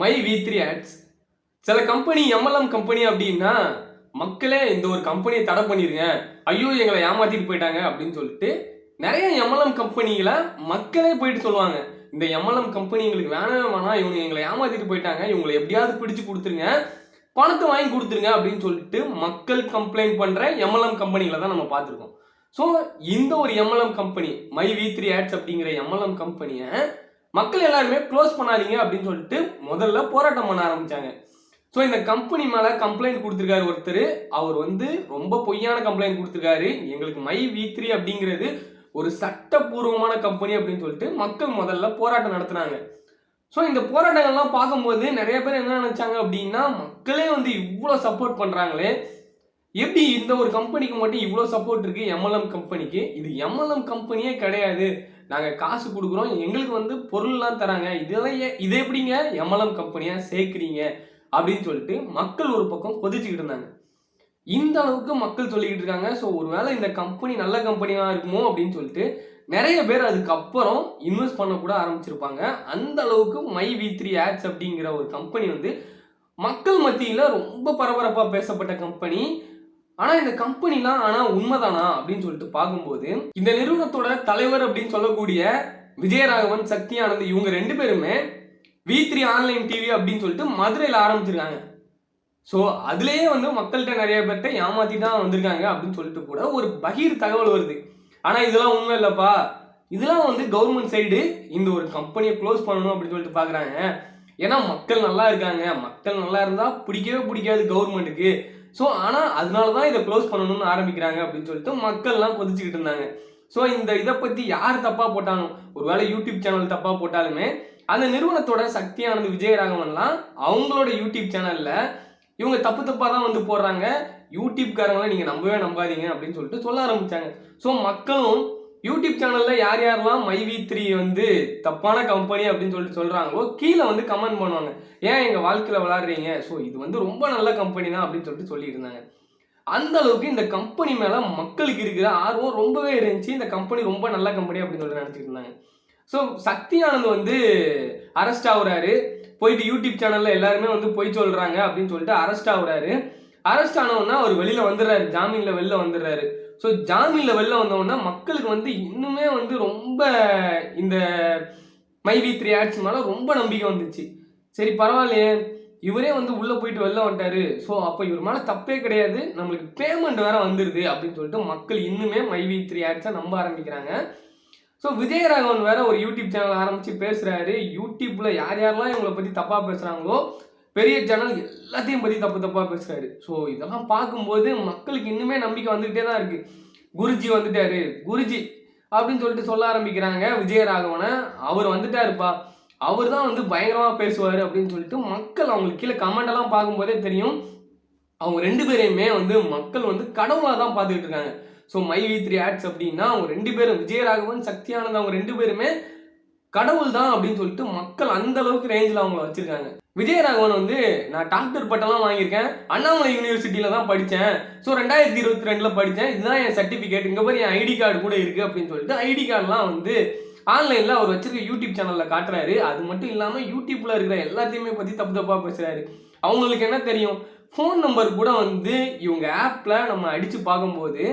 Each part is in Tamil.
மை வி த்ரீ ஆட்ஸ் சில கம்பெனி எம்எல்எம் கம்பெனி அப்படின்னா மக்களே இந்த ஒரு கம்பெனியை தடை பண்ணிடுங்க ஐயோ எங்களை ஏமாத்திட்டு போயிட்டாங்க அப்படின்னு சொல்லிட்டு நிறைய எம்எல்எம் கம்பெனிகளை மக்களே போயிட்டு சொல்லுவாங்க. இந்த எம்எல்எம் கம்பெனி எங்களுக்கு வேணவே வேணாம். இவங்க எங்களை ஏமாத்திட்டு போயிட்டாங்க. இவங்களை எப்படியாவது பிடிச்சு கொடுத்துருங்க. பணத்தை வாங்கி கொடுத்துருங்க அப்படின்னு சொல்லிட்டு மக்கள் கம்ப்ளைண்ட் பண்ணுற எம்எல்எம் கம்பெனிகளை தான் நம்ம பார்த்துருக்கோம். ஸோ இந்த ஒரு MLM company my V three ads அப்படிங்கிற எம்எல்எம் கம்பெனியை மக்கள் எல்லாருமே க்ளோஸ் பண்ணாதீங்க அப்படின்னு சொல்லிட்டு முதல்ல போராட்டம் பண்ண ஆரம்பிச்சாங்க. ஸோ இந்த கம்பெனி மேலே கம்ப்ளைண்ட் கொடுத்துருக்காரு ஒருத்தர். அவர் வந்து ரொம்ப பொய்யான கம்ப்ளைண்ட் கொடுத்துருக்காரு. எங்களுக்கு மை வி த்ரீ அப்படிங்கிறது ஒரு சட்டப்பூர்வமான கம்பெனி அப்படின்னு சொல்லிட்டு மக்கள் முதல்ல போராட்டம் நடத்துனாங்க. ஸோ இந்த போராட்டங்கள்லாம் பார்க்கும்போது நிறைய பேர் என்ன நினச்சாங்க அப்படின்னா மக்களே வந்து இவ்வளோ சப்போர்ட் பண்ணுறாங்களே எப்படி இந்த ஒரு கம்பெனிக்கு மட்டும் இவ்வளோ சப்போர்ட் இருக்குது எம்எல்எம் கம்பெனிக்கு இது எம்எல்எம் கம்பெனியே கிடையாது. நாங்கள் காசு கொடுக்குறோம். எங்களுக்கு வந்து பொருள்லாம் தராங்க. இதெல்லாம் இதை எப்படிங்க? எம்எல்எம் கம்பெனியாக சேர்க்குறீங்க அப்படின்னு சொல்லிட்டு மக்கள் ஒரு பக்கம் கொதிச்சுக்கிட்டு இருந்தாங்க. இந்த அளவுக்கு மக்கள் சொல்லிக்கிட்டு இருக்காங்க. ஸோ ஒருவேளை இந்த கம்பெனி நல்ல கம்பெனியாக இருக்குமோ அப்படின்னு சொல்லிட்டு நிறைய பேர் அதுக்கப்புறம் இன்வெஸ்ட் பண்ணக்கூட ஆரம்பிச்சிருப்பாங்க. அந்த அளவுக்கு மை வி த்ரீ ஆட்ஸ் அப்படிங்கிற ஒரு கம்பெனி வந்து மக்கள் மத்தியில் ரொம்ப பரபரப்பாக பேசப்பட்ட கம்பெனி ஆனால் இந்த கம்பெனிலாம் ஆனால் உண்மைதானா அப்படின்னு சொல்லிட்டு பார்க்கும்போது இந்த நிறுவனத்தோட தலைவர் அப்படின்னு சொல்லக்கூடிய விஜயராகவன் சக்தி ஆனந்த் இவங்க ரெண்டு பேருமே வி த்ரீ ஆன்லைன் டிவி அப்படின்னு சொல்லிட்டு மதுரையில் ஆரம்பிச்சிருக்காங்க. ஸோ அதுலேயே வந்து மக்கள்கிட்ட நிறைய பேர்கிட்ட ஏமாத்தி தான் வந்திருக்காங்க அப்படின்னு சொல்லிட்டு கூட ஒரு பகீர் தகவல் வருது. ஆனால் இதெல்லாம் உண்மை இல்லைப்பா. இதெல்லாம் வந்து கவர்மெண்ட் சைடு இந்த ஒரு கம்பெனியை க்ளோஸ் பண்ணணும் அப்படின்னு சொல்லிட்டு பார்க்குறாங்க. ஏன்னா மக்கள் நல்லா இருக்காங்க. மக்கள் நல்லா இருந்தால் பிடிக்கவே பிடிக்காது கவர்மெண்ட்டுக்கு ஸோ ஆனால் அதனால தான் இதை க்ளோஸ் பண்ணணும்னு ஆரம்பிக்கிறாங்க அப்படின்னு சொல்லிட்டு மக்கள்லாம் கொதிச்சுக்கிட்டு இருந்தாங்க. ஸோ இந்த இதை பற்றி யார் தப்பாக போட்டாலும் ஒருவேளை யூடியூப் சேனல் தப்பாக போட்டாலுமே அந்த நிறுவனத்தோட சக்தியானது விஜயராகவன்லாம் அவங்களோட யூடியூப் சேனலில் இவங்க தப்பு தப்பாக தான் வந்து போடுறாங்க. யூடியூப்காரங்களை நீங்கள் நம்பவே நம்பாதீங்க அப்படின்னு சொல்லிட்டு சொல்ல ஆரம்பித்தாங்க ஸோ மக்களும் யூடியூப் சேனலில் யார் யாரெல்லாம் மைவி த்ரீ வந்து தப்பான கம்பெனி அப்படின்னு சொல்லிட்டு சொல்கிறாங்களோ கீழே வந்து கமெண்ட் பண்ணுவாங்க. ஏன் எங்கள் வாழ்க்கையில் விளாட்றீங்க ஸோ இது வந்து ரொம்ப நல்ல கம்பெனி தான் அப்படின்னு சொல்லிட்டு சொல்லியிருந்தாங்க. அந்த அளவுக்கு இந்த கம்பெனி மேலே மக்களுக்கு இருக்கிற ஆர்வம் ரொம்பவே இருந்துச்சு. இந்த கம்பெனி ரொம்ப நல்ல கம்பெனி அப்படின்னு சொல்லிட்டு நினச்சிட்டு இருந்தாங்க. ஸோ சக்தி ஆனந்த் வந்து அரெஸ்ட் ஆகுறாரு. போயிட்டு யூடியூப் சேனலில் எல்லாருமே வந்து பொய் சொல்கிறாங்க அப்படின்னு சொல்லிட்டு அரெஸ்ட் ஆகுறாரு. அரெஸ்ட் ஆனவுடனே அவர் வெளியில் வந்துடுறாரு. ஜாமீனில் வெளில வந்துடுறாரு. ஸோ ஜாமீனில் வெளில வந்தவுடனே மக்களுக்கு வந்து இன்னுமே வந்து ரொம்ப இந்த மைவி த்ரீ ஆட்ஸ் மேலே ரொம்ப நம்பிக்கை வந்துச்சு. சரி பரவாயில்லையே. இவரே வந்து உள்ளே போயிட்டு வெளில வந்துட்டாரு. ஸோ அப்போ இவர் மேலே தப்பே கிடையாது. நம்மளுக்கு பேமெண்ட் வேற வந்துடுது அப்படின்னு சொல்லிட்டு மக்கள் இன்னுமே மைவி த்ரீ ஆட்ஸை நம்ப ஆரம்பிக்கிறாங்க. ஸோ விஜயராகவன் வேற ஒரு யூடியூப் சேனல் ஆரம்பித்து பேசுகிறாரு யூடியூப்பில் யார் யாரெல்லாம் இவங்களை பற்றி தப்பாக பேசுகிறாங்களோ பெரிய சேனல் எல்லாத்தையும் பற்றி தப்பு தப்பாக பேசுகிறாரு ஸோ இதெல்லாம் பார்க்கும்போது மக்களுக்கு இன்னுமே நம்பிக்கை வந்துகிட்டே தான் இருக்குது குருஜி வந்துட்டாரு. குருஜி அப்படின்னு சொல்லிட்டு சொல்ல ஆரம்பிக்கிறாங்க விஜயராகவனை. அவர் வந்துட்டாருப்பா. அவர் தான் வந்து பயங்கரமாக பேசுவார் அப்படின்னு சொல்லிட்டு மக்கள் அவங்களுக்கு கீழே கமெண்ட் எல்லாம் பார்க்கும்போதே தெரியும். அவங்க ரெண்டு பேரையுமே வந்து மக்கள் வந்து கடவுளாக தான் பார்த்துக்கிட்டு இருக்காங்க. So my V three ads அப்படின்னா அவங்க ரெண்டு பேரும் விஜயராகவன் சக்தியானந்த் அவங்க ரெண்டு பேருமே கடவுள் தான் அப்படின்னு சொல்லிட்டு மக்கள் அந்த அளவுக்கு ரேஞ்சில் அவங்கள வச்சிருக்காங்க. விஜயராகவன் வந்து நான் டாக்டர் பட்டம்லாம் வாங்கியிருக்கேன். அண்ணாமலை யூனிவர்சிட்டியில தான் படித்தேன். ஸோ ரெண்டாயிரத்தி இருபத்தி ரெண்டில் படித்தேன். இதுதான் என் சர்டிஃபிகேட் இங்கே போய் என் ஐடி கார்டு கூட இருக்குது அப்படின்னு சொல்லிட்டு ஐடி கார்டெலாம் வந்து ஆன்லைனில் அவர் வச்சிருக்க யூடியூப் சேனலில் காட்டுறாரு. அது மட்டும் இல்லாமல் யூடியூப்பில் இருக்கிற எல்லாத்தையுமே பற்றி தப்பு தப்பாக பேசுகிறாரு அவங்களுக்கு என்ன தெரியும்? ஃபோன் நம்பர் கூட வந்து இவங்க ஆப்பில் நம்ம அடித்து பார்க்கும்போது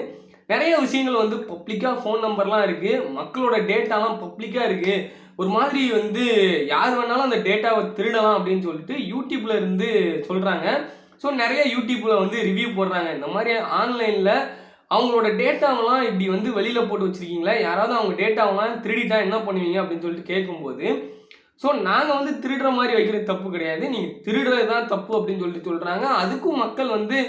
நிறைய விஷயங்கள் வந்து பப்ளிக்காக ஃபோன் நம்பர்லாம் இருக்குது மக்களோட டேட்டாலாம் பப்ளிக்காக இருக்குது ஒரு மாதிரி வந்து யார் வேணாலும் அந்த டேட்டாவை திருடலாம் அப்படின்னு சொல்லிட்டு யூடியூப்ல இருந்து சொல்கிறாங்க ஸோ நிறைய யூடியூப்ல வந்து ரிவ்யூ போடுறாங்க. இந்த மாதிரி ஆன்லைனில் அவங்களோட டேட்டாவெல்லாம் இப்படி வந்து வெளியில் போட்டு வச்சுருக்கீங்களா யாராவது அவங்க டேட்டாவெல்லாம் திருடிட்டா என்ன பண்ணுவீங்க அப்படின்னு சொல்லிட்டு கேட்கும்போது ஸோ நாங்கள் வந்து திருடுற மாதிரி வைக்கிறது தப்பு கிடையாது. நீங்கள் திருடுறது தான் தப்பு அப்படின்னு சொல்லிட்டு சொல்கிறாங்க அதுக்கும் மக்கள் வந்து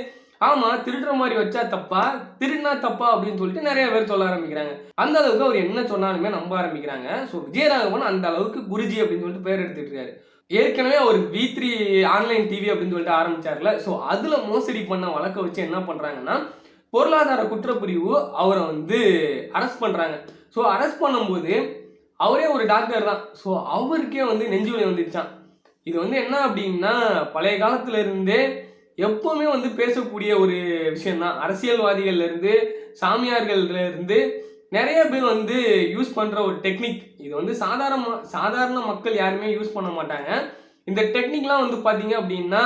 ஆமாம் திருடுற மாதிரி வச்சா தப்பா திருடினா தப்பா அப்படின்னு சொல்லிட்டு நிறைய பேர் சொல்ல ஆரம்பிக்கிறாங்க. அந்த அளவுக்கு அவர் என்ன சொன்னாலுமே நம்ப ஆரம்பிக்கிறாங்க. ஸோ விஜயராகவன் அந்த அளவுக்கு குருஜி அப்படின்னு சொல்லிட்டு பேர் எடுத்துட்டு இருக்காரு. ஏற்கனவே அவர் வி த்ரீ ஆன்லைன் டிவி அப்படின்னு சொல்லிட்டு ஆரம்பிச்சார்ல. ஸோ அதில் மோசடி பண்ண வழக்க வச்சு என்ன பண்ணுறாங்கன்னா பொருளாதார குற்றப்பிரிவு அவரை வந்து அரெஸ்ட் பண்ணுறாங்க ஸோ அரெஸ்ட் பண்ணும்போது அவரே ஒரு டாக்டர் தான். ஸோ அவருக்கே வந்து நெஞ்சுவலி வந்துருச்சான் இது வந்து என்ன அப்படின்னா பழைய காலத்துல இருந்தே எப்பவுமே வந்து பேசக்கூடிய ஒரு விஷயம்தான். அரசியல்வாதிகள்ல இருந்து சாமியார்கள்ல இருந்து நிறைய பேர் வந்து யூஸ் பண்ற ஒரு டெக்னிக் இது வந்து சாதாரண சாதாரண மக்கள் யாருமே யூஸ் பண்ண மாட்டாங்க. இந்த டெக்னிக்லாம் வந்து பார்த்தீங்க அப்படின்னா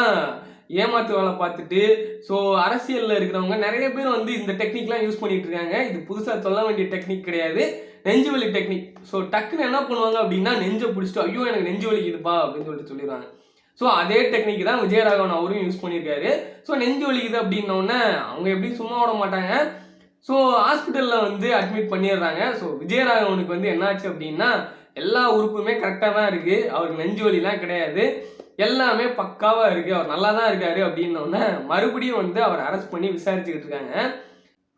ஏமாத்து வேலை பார்த்துட்டு ஸோ அரசியலில் இருக்கிறவங்க நிறைய பேர் வந்து இந்த டெக்னிக்லாம் யூஸ் பண்ணிட்டு இருக்காங்க இது புதுசாக சொல்ல வேண்டிய டெக்னிக் கிடையாது. நெஞ்சு வலி டெக்னிக் ஸோ டக்குன்னு என்ன பண்ணுவாங்க அப்படின்னா நெஞ்சை பிடிச்சிட்டு ஐயோ எனக்கு நெஞ்சு வலிக்குதுப்பா அப்படின்னு சொல்லிட்டு சொல்லிடுவாங்க. ஸோ அதே டெக்னிக் தான் விஜயராகவன் அவரும் யூஸ் பண்ணியிருக்காரு. ஸோ நெஞ்சு வலிக்குது அப்படின்னோடனே அவங்க எப்படி சும்மா விட மாட்டாங்க. ஸோ ஹாஸ்பிட்டலில் வந்து அட்மிட் பண்ணிடுறாங்க. ஸோ விஜயராகவனுக்கு வந்து என்னாச்சு அப்படின்னா எல்லா உறுப்புமே கரெக்டாக தான் இருக்குது அவருக்கு நெஞ்சு வலிலாம் கிடையாது. எல்லாமே பக்காவாக இருக்குது அவர் நல்லா தான் இருக்காரு அப்படின்னோடனே மறுபடியும் வந்து அவர் அரெஸ்ட் பண்ணி விசாரிச்சுக்கிட்டு இருக்காங்க.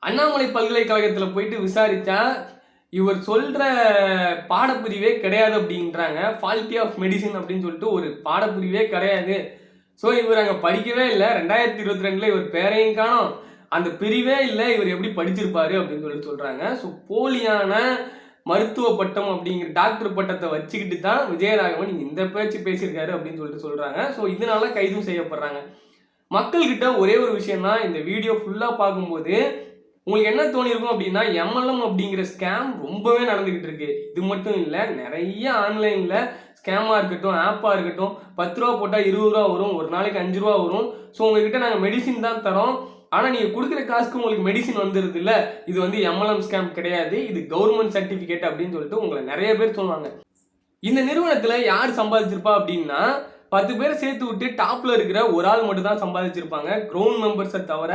அண்ணாமலை பல்கலைக்கழகத்தில் போயிட்டு விசாரித்தா இவர் சொல்கிற பாடப்பிரிவே கிடையாது அப்படின்றாங்க. ஃபால்ட்டி ஆஃப் மெடிசின் அப்படின்னு சொல்லிட்டு ஒரு பாடப்பிரிவே கிடையாது. ஸோ இவர் அங்கே படிக்கவே இல்லை. ரெண்டாயிரத்தி இருபத்தி ரெண்டில் இவர் பேரையும் காணும். அந்த பிரிவே இல்லை. இவர் எப்படி படிச்சிருப்பாரு அப்படின்னு சொல்லி சொல்கிறாங்க ஸோ போலியான மருத்துவ பட்டம் அப்படிங்கிற டாக்டர் பட்டத்தை வச்சுக்கிட்டு தான் விஜயராகவன் இந்த பேச்சு பேசியிருக்காரு அப்படின்னு சொல்லிட்டு சொல்கிறாங்க ஸோ இதனால கைதும் செய்யப்படுறாங்க. மக்கள்கிட்ட ஒரே ஒரு விஷயம் தான் இந்த வீடியோ ஃபுல்லாக பார்க்கும்போது உங்களுக்கு என்ன தோணியிருக்கும் அப்படின்னா எம்எல்எம் அப்படிங்கிற ஸ்கேம் ரொம்பவே நடந்துக்கிட்டு இருக்கு. இது மட்டும் இல்லை நிறைய ஆன்லைனில் ஸ்கேமாக இருக்கட்டும் ஆப்பாக இருக்கட்டும் பத்து ரூபா போட்டால் இருபது ரூபா வரும் ஒரு நாளைக்கு அஞ்சு ரூபா வரும். ஸோ உங்ககிட்ட நாங்கள் மெடிசின் தான் தரோம். ஆனால் நீங்கள் கொடுக்குற காசுக்கு உங்களுக்கு மெடிசின் வந்துடுது இல்லை இது வந்து எம்எல்எம் ஸ்கேம் கிடையாது. இது கவர்மெண்ட் சர்டிஃபிகேட் அப்படின்னு சொல்லிட்டு உங்களை நிறைய பேர் சொல்லுவாங்க. இந்த நிறுவனத்தில் யார் சம்பாதிச்சிருப்பா அப்படின்னா பத்து பேரை சேர்த்து விட்டு டாப்பில் இருக்கிற ஒரு ஆள் மட்டும் தான் சம்பாதிச்சிருப்பாங்க க்ரௌண்ட் மெம்பர்ஸை தவிர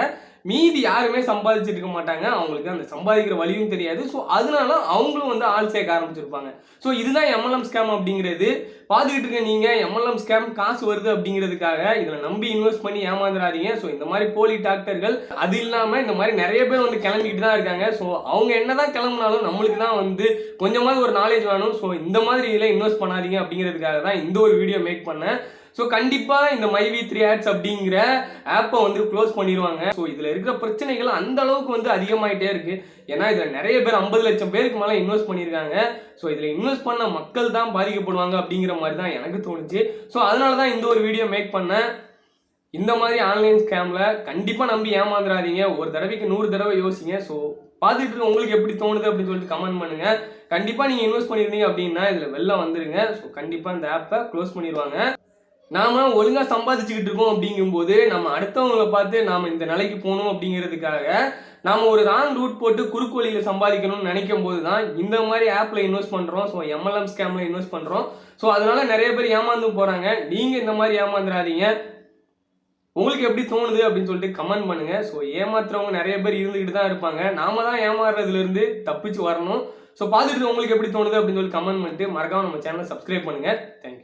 மீதி யாருமே சம்பாதிச்சிருக்க மாட்டாங்க. அவங்களுக்கு அந்த சம்பாதிக்கிற வழியும் தெரியாது. ஸோ அதனால அவங்களும் வந்து ஆள் சேர்க்க ஆரம்பிச்சிருப்பாங்க. ஸோ இதுதான் எம்எல்எம் ஸ்கேம் அப்படிங்கிறது. பார்த்துக்கிட்டு இருக்க நீங்கள் எம்எல்எம் ஸ்கேம் காசு வருது அப்படிங்கிறதுக்காக இதில் நம்பி இன்வெஸ்ட் பண்ணி ஏமாந்துடாதீங்க ஸோ இந்த மாதிரி போலி டாக்டர்கள் அது இல்லாமல் இந்த மாதிரி நிறைய பேர் வந்து கிளம்பிக்கிட்டு தான் இருக்காங்க. ஸோ அவங்க என்னதான் கிளம்புனாலும் நம்மளுக்கு தான் வந்து கொஞ்சமாவது ஒரு நாலேஜ் வேணும். ஸோ இந்த மாதிரி இதில் இன்வெஸ்ட் பண்ணாதீங்க அப்படிங்கிறதுக்காக தான் இந்த ஒரு வீடியோ மேக் பண்ணேன். ஸோ கண்டிப்பாக இந்த மைவி த்ரீ ஆட்ஸ் அப்படிங்கிற ஆப்பை வந்து க்ளோஸ் பண்ணிடுவாங்க ஸோ இதில் இருக்கிற பிரச்சனைகள் அந்த அளவுக்கு வந்து அதிகமாயிட்டே இருக்கு. ஏன்னா இதில் நிறைய பேர் ஐம்பது லட்சம் பேருக்கு மேலே இன்வெஸ்ட் பண்ணியிருக்காங்க ஸோ இதில் இன்வெஸ்ட் பண்ண மக்கள் தான் பாதிக்கப்படுவாங்க அப்படிங்கிற மாதிரி தான் எனக்கு தோணுச்சு. ஸோ அதனால தான் இந்த ஒரு வீடியோ மேக் பண்ணேன். இந்த மாதிரி ஆன்லைன் ஸ்கேமில் கண்டிப்பாக நம்பி ஏமாந்துடாதீங்க ஒரு தடவைக்கு நூறு தடவை யோசிங்க. ஸோ பார்த்துட்டு உங்களுக்கு எப்படி தோணுது அப்படின்னு சொல்லிட்டு கமெண்ட் பண்ணுங்கள் கண்டிப்பாக நீங்கள் இன்வெஸ்ட் பண்ணியிருந்தீங்க அப்படின்னா இதில் வெளில வந்துருங்க. ஸோ கண்டிப்பாக இந்த ஆப்பை க்ளோஸ் பண்ணிடுவாங்க நாம ஒழுங்காக சம்பாதிச்சுக்கிட்டு இருக்கோம் அப்படிங்கும்போது நம்ம அடுத்தவங்களை பார்த்து நாம் இந்த நிலைக்கு போகணும் அப்படிங்கிறதுக்காக நாம் ஒரு ராங் ரூட் போட்டு குறுக்கு வழியில் சம்பாதிக்கணும்னு நினைக்கும் போது தான் இந்த மாதிரி ஆப்பில் இன்வெஸ்ட் பண்ணுறோம் ஸோ எம்எல்எம் ஸ்கேமில் இன்வெஸ்ட் பண்ணுறோம் ஸோ அதனால நிறைய பேர் ஏமாந்து போகிறாங்க நீங்கள் இந்த மாதிரி ஏமாந்துடாதீங்க உங்களுக்கு எப்படி தோணுது அப்படின்னு சொல்லிட்டு கமெண்ட் பண்ணுங்கள் ஸோ ஏமாத்துறவங்க நிறைய பேர் இருந்துக்கிட்டு தான் இருப்பாங்க. நாம தான் ஏமாறுறதுலேருந்து தப்பிச்சு வரணும். ஸோ பார்த்துட்டு உங்களுக்கு எப்படி தோணுது அப்படின்னு சொல்லி கமெண்ட் பண்ணிட்டு மறக்காமல் நம்ம சேனலை சப்ஸ்கிரைப் பண்ணுங்கள் தேங்க்யூ